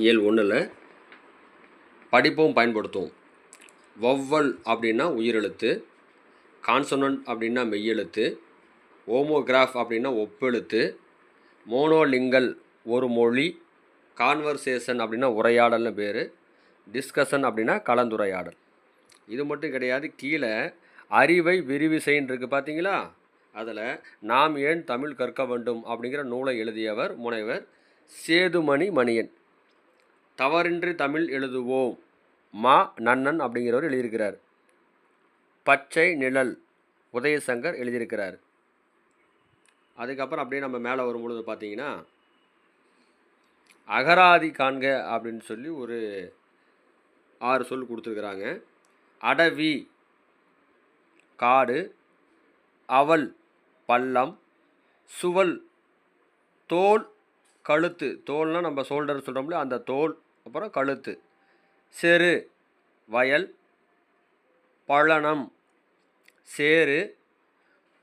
இயல் ஒன்றில் படிப்போம் பயன்படுத்துவோம் வௌவல் அப்படின்னா உயிரெழுத்து கான்சனன்ட் அப்படின்னா மெய்யெழுத்து ஓமோகிராஃப் அப்படின்னா ஒப்பெழுத்து மோனோலிங்கல் ஒரு மொழி கான்வர்சேஷன் அப்படின்னா உரையாடல்னு பேர் டிஸ்கஷன் அப்படின்னா கலந்துரையாடல். இது மட்டும் கிடையாது கீழே அறிவை விரிவிசைன்னு இருக்குது பார்த்தீங்களா அதில் நாம் ஏன் தமிழ் கற்க வேண்டும் அப்படிங்கிற நூலை எழுதியவர் முனைவர் சேதுமணி மணியன். தவறின்றி தமிழ் எழுதுவோம். மா. நன்னன் அப்படிங்கிறவர் எழுதியிருக்கிறார். பச்சை நிழல் உதயசங்கர் எழுதியிருக்கிறார். அதுக்கப்புறம் அப்படியே நம்ம மேலே வரும்பொழுது பார்த்தீங்கன்னா அகராதி காண்க அப்படின்னு சொல்லி ஒரு ஆறு சொல் கொடுத்துருக்குறாங்க. அடவி காடு அவல் பள்ளம் சுவல் தோல் கழுத்து. தோல்னால் நம்ம சோல்டர் சொல்கிறோம்ல அந்த தோல் அப்புறம் கழுத்து. செரு வயல் பழனம். சேரு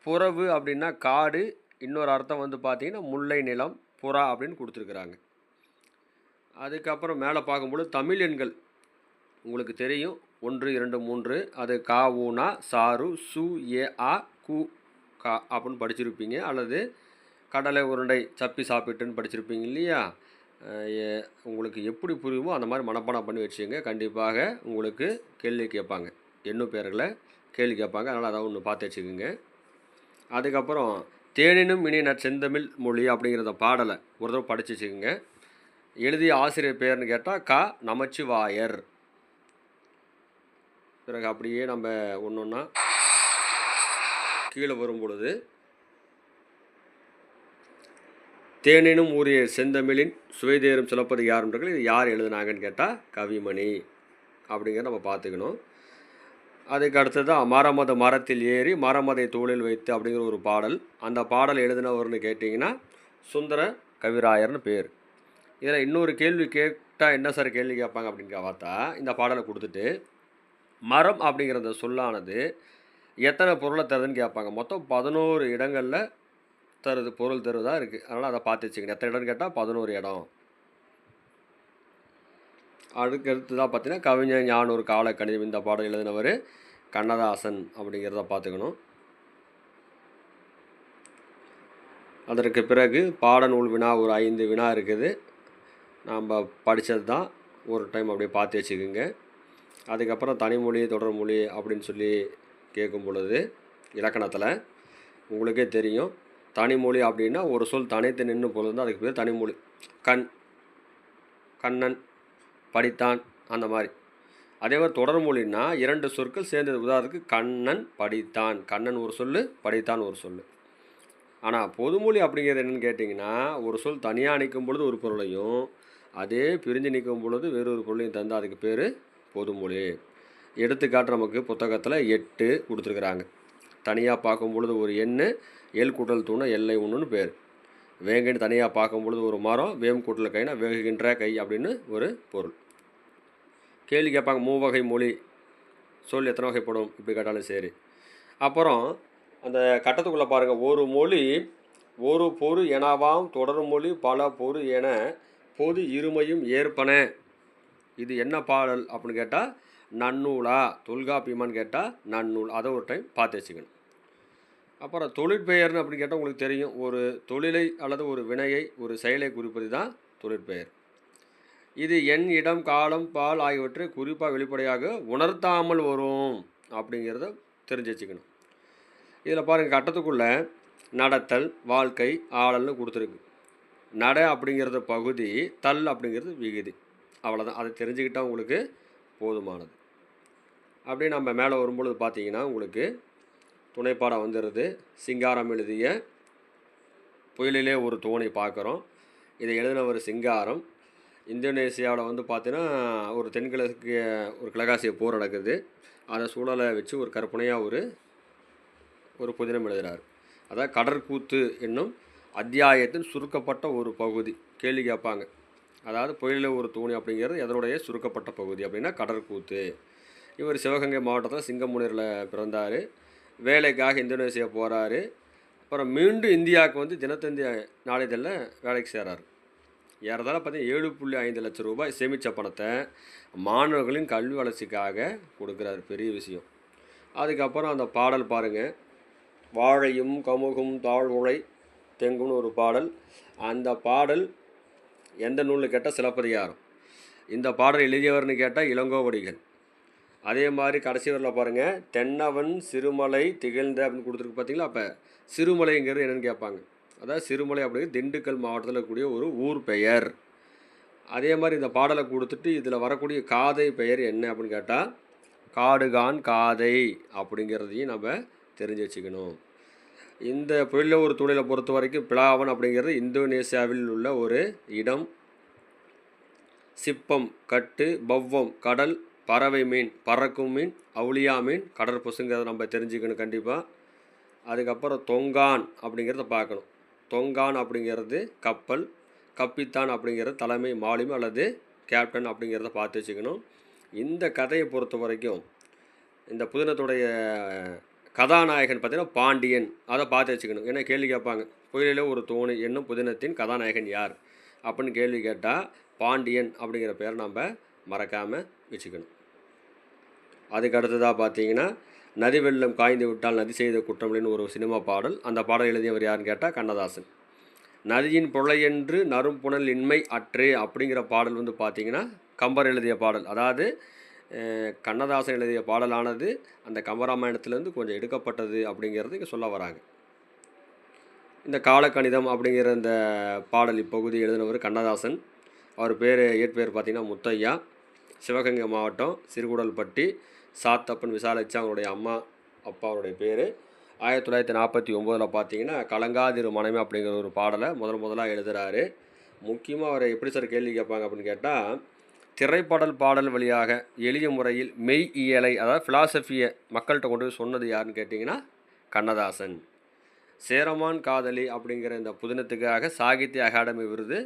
புறவு அப்படின்னா காடு. இன்னொரு அர்த்தம் வந்து பார்த்தீங்கன்னா முல்லை நிலம் புறா அப்படின்னு கொடுத்துருக்குறாங்க. அதுக்கப்புறம் மேலே பார்க்கும்பொழுது தமிழ் எண்கள். உங்களுக்கு தெரியும். ஒன்று இரண்டு மூன்று. அது கா ஊனா சாரு சு ஏ ஆ கு கா அப்படின்னு படிச்சிருப்பீங்க. அல்லது கடலை உருண்டை சப்பி சாப்பிட்டுன்னு படிச்சிருப்பீங்க இல்லையா? உங்களுக்கு எப்படி புரியுமோ அந்த மாதிரி மனப்பாடம் பண்ணி வச்சுங்க கண்டிப்பாக உங்களுக்கு கேள்வி கேட்பாங்க. என்னும் பேர்களை கேள்வி கேட்பாங்க. அதனால் அதை ஒன்று பார்த்து வச்சுக்கோங்க. அதுக்கப்புறம் தேனினும் இனி செந்தமிழ் மொழி அப்படிங்கிறத பாடலை ஒரு தடவை படித்து வச்சுக்கோங்க. எழுதிய ஆசிரியர் பேர்னு கேட்டால் கா நமச்சிவாயர். பிறகு அப்படியே நம்ம ஒன்று ஒன்றா கீழே வரும் பொழுது தேனினும் ஊரிய செந்தமிழின் சுவைதேரும் சிலப்பது யாருன்றர்கள் இது யார் எழுதுனாங்கன்னு கேட்டால் கவிமணி அப்படிங்கிறத நம்ம பார்த்துக்கணும். அதுக்கு அடுத்தது மரமத மரத்தில் ஏறி மரமதை தோளில் வைத்து அப்படிங்கிற ஒரு பாடல். அந்த பாடல் எழுதினவர்னு கேட்டிங்கன்னா சுந்தர கவிராயர்னு பேர். இதில் இன்னொரு கேள்வி கேட்டால் என்ன சார் கேள்வி கேட்பாங்க அப்படின்னு பார்த்தா இந்த பாடலை கொடுத்துட்டு மரம் அப்படிங்கிற அந்த சொல்லானது எத்தனை பொருளை தருதுன்னு கேட்பாங்க. மொத்தம் பதினோரு இடங்களில் தருது பொருள் தருவதாக இருக்குது அதனால் அதை பார்த்து வச்சுக்கணும் எத்தனை இடம்னு கேட்டால் பதினோரு இடம். அதுக்கு தான் பார்த்தீங்கன்னா கவிஞர் ஞானூர் கால கணிதம் இந்த பாடல் எழுதினவர் கண்ணதாசன் அப்படிங்கிறத பார்த்துக்கணும் அதற்கு பிறகு பாடநூல் வினா ஒரு ஐந்து வினா இருக்குது. நாம் படித்தது தான் ஒரு டைம் அப்படியே பார்த்து வச்சுக்கோங்க. அதுக்கப்புறம் தனிமொழி தொடர்மொழி அப்படின்னு சொல்லி கேட்கும் பொழுது இலக்கணத்தில் உங்களுக்கே தெரியும். தனிமொழி அப்படின்னா ஒரு சொல் தனித்து நின்று பொழுது அதுக்கு பேர் தனிமொழி. கண் கண்ணன் படித்தான் அந்த மாதிரி. அதே மாதிரி தொடர்மொழின்னா இரண்டு சொற்கள் சேர்ந்தது. உதாரணத்துக்கு கண்ணன் படித்தான். கண்ணன் ஒரு சொல் படித்தான் ஒரு சொல் ஆனால் பொதுமொழி அப்படிங்கிறது என்னன்னு கேட்டிங்கன்னா ஒரு சொல் தனியாக நிற்கும் பொழுது ஒரு பொருளையும் அதே பிரிஞ்சு நிற்கும் பொழுது வேறொரு பொருளையும் தந்து அதுக்கு பேர் பொதுமொழி. எடுத்துக்காட்டு நமக்கு புத்தகத்தில் எட்டு கொடுத்துருக்குறாங்க. தனியாக பார்க்கும் பொழுது ஒரு எண்ணு எல் கூட்டல் தூணை எல்லை ஒன்றுன்னு பேர். வேங்கைன்னு தனியாக பார்க்கும் பொழுது ஒரு மரம் வேம் கூட்டல் கைனா வேகுகின்ற கை அப்படின்னு ஒரு பொருள். கேள்வி கேட்பாங்க மூவகை மொழி சொல் எத்தனை வகைப்படும்? இப்படி கேட்டாலும் சரி. அப்புறம் அந்த கட்டத்துக்குள்ளே பாருங்கள் ஒரு மொழி ஒரு பொரு எனவாம் தொடரும் மொழி பல பொரு என பொது இருமையும் ஏற்பன. இது என்ன பாடல் அப்படின்னு கேட்டால் நன்னூலா? தொல்காப்பியமான்னு கேட்டால் நன்னூல். அதை ஒரு டைம் பார்த்து வச்சுக்கணும் அப்புறம் தொழிற்பெயர்னு அப்படின்னு கேட்டால் உங்களுக்கு தெரியும். ஒரு தொழிலை அல்லது ஒரு வினையை ஒரு செயலை குறிப்பது தான் தொழிற்பெயர். இது எண் இடம் காலம் பால் ஆகியவற்றை குறிப்பாக வெளிப்படையாக உணர்த்தாமல் வரும் அப்படிங்கிறத தெரிஞ்சு வச்சுக்கணும். இதில் பாருங்கள் கட்டத்துக்குள்ளே நடத்தல் வாழ்க்கை ஆடல்னு கொடுத்துருக்கு. நட அப்படிங்கிறது பகுதி தல் அப்படிங்கிறது விகுதி. அவ்வளோதான் அதை தெரிஞ்சுக்கிட்டால் உங்களுக்கு போதுமானது. அப்படியே நம்ம மேலே வரும்பொழுது பார்த்தீங்கன்னா உங்களுக்கு துணைப்பாடம் வந்துடுது. சிங்காரம் எழுதிய புயலிலே ஒரு தோணி பார்க்குறோம். இதை எழுதின ஒரு சிங்காரம். இந்தோனேசியாவில் வந்து பார்த்தீங்கன்னா ஒரு தென்கிழக்கு ஒரு கிழக்காசிய போர் நடக்குது. அதை சூழலை வச்சு ஒரு கற்பனையாக ஒரு ஒரு புதினம் எழுதுகிறார் அதாவது கடற்கூத்து என்னும் அத்தியாயத்தின் சுருக்கப்பட்ட ஒரு பகுதி கேள்வி கேட்பாங்க. அதாவது புயலில் ஒரு தூணி அப்படிங்கிறது எதனுடைய சுருக்கப்பட்ட பகுதி அப்படின்னா கடற்கூத்து. இவர் சிவகங்கை மாவட்டத்தில் சிங்கமுனீரில் பிறந்தார். வேலைக்காக இந்தோனேசியா போகிறாரு அப்புறம் மீண்டும் இந்தியாவுக்கு வந்து தினத்தந்தி நாளிதழில் வேலைக்கு சேர்றாரு. ஏறதால பார்த்தீங்கன்னா ஏழு புள்ளி ஐந்து லட்சம் ரூபாய் சேமித்த பணத்தை மாணவர்களின் கல்வி வளர்ச்சிக்காக கொடுக்குறாரு. பெரிய விஷயம். அதுக்கப்புறம் அந்த பாடல் பாருங்கள் வாழையும் கமுகும் தாழ்வுழை தெங்குன்னு ஒரு பாடல். அந்த பாடல் எந்த நூலில் கேட்டால் சிலப்பதிகாரம். இந்த பாடல் எழுதியவர்னு கேட்டால் இளங்கோவடிகள். அதே மாதிரி கடைசி வரல பாருங்கள் தென்னவன் சிறுமலை திகழ்ந்த அப்படின்னு கொடுத்துருக்கு பார்த்தீங்களா அப்போ சிறுமலைங்கிறது என்னென்னு கேட்பாங்க. அதாவது சிறுமலை அப்படிங்கிறது திண்டுக்கல் மாவட்டத்தில் இருக்கக்கூடிய ஒரு ஊர் பெயர். அதே மாதிரி இந்த பாடலை கொடுத்துட்டு இதில் வரக்கூடிய காதை பெயர் என்ன அப்படின்னு கேட்டால் காடுகான் காதை அப்படிங்கிறதையும் நம்ம தெரிஞ்சு வச்சுக்கணும். இந்த புயல ஒரு தொழிலை பொறுத்த வரைக்கும் பிளாவன் அப்படிங்கிறது இந்தோனேசியாவில் உள்ள ஒரு இடம். சிப்பம் கட்டு பவ்வம் கடல் பறவை மீன் பறக்கும் மீன் அவுளியா மீன் கடற்புசுங்கிறத நம்ம தெரிஞ்சுக்கணும் கண்டிப்பாக அதுக்கப்புறம் தொங்கான் அப்படிங்கிறத பார்க்கணும். தொங்கான் அப்படிங்கிறது கப்பல் கப்பித்தான் அப்படிங்கிறது தலைமை மாலுமி அல்லது கேப்டன் அப்படிங்கிறத பார்த்து வச்சுக்கணும். இந்த கதையை பொறுத்த வரைக்கும் இந்த புதினத்துடைய கதாநாயகன் பார்த்திங்கன்னா பாண்டியன். அதை பார்த்து வச்சுக்கணும். ஏன்னா கேள்வி கேட்பாங்க? புயலில் ஒரு தோணி என்னும் புதினத்தின் கதாநாயகன் யார்? அப்படின்னு கேள்வி கேட்டால் பாண்டியன் அப்படிங்கிற பேரை நம்ம மறக்காமல் வச்சுக்கணும். அதுக்கு அடுத்ததாக பார்த்தீங்கன்னா நதி வெள்ளம் காய்ந்து விட்டால் நதி செய்த குற்றம்னு ஒரு சினிமா பாடல். அந்த பாடல் எழுதியவர் யாருன்னு கேட்டால் கண்ணதாசன். நதியின் புழையென்று நறும்புணல் இன்மை அற்றே அப்படிங்கிற பாடல் வந்து பார்த்தீங்கன்னா கம்பர் எழுதிய பாடல். அதாவது கண்ணதாசன் எழுதிய பாடலானது அந்த கம்பராமாயணத்துலேருந்து கொஞ்சம் எடுக்கப்பட்டது அப்படிங்கிறது இங்கே சொல்ல வராங்க. இந்த காலக்கணிதம் அப்படிங்கிற இந்த பாடல் இப்பகுதி எழுதினவர் கண்ணதாசன். அவர் பேர் இயற்பெயர் பார்த்திங்கன்னா முத்தையா. சிவகங்கை மாவட்டம் சிறுகுடல்பட்டி சாத்தப்பன் விசாலிச்சு அவங்களுடைய அம்மா அப்பாவுடைய பேர். ஆயிரத்தி தொள்ளாயிரத்தி நாற்பத்தி ஒம்போதில் பார்த்தீங்கன்னா கலங்காதிரு மனைவி அப்படிங்கிற ஒரு பாடலை முதல் முதலாக எழுதுகிறாரு முக்கியமாக அவரை எப்படி சார் கேள்வி கேட்பாங்க அப்படின்னு கேட்டால் திரைப்பாடல் பாடல் வழியாக எளிய முறையில் மெய் இயலை அதாவது ஃபிலாசபியை மக்கள்கிட்ட கொண்டு சொன்னது யாருன்னு கேட்டிங்கன்னா கண்ணதாசன். சேரமான் காதலி அப்படிங்கிற இந்த புதினத்துக்காக சாகித்ய அகாடமி விருது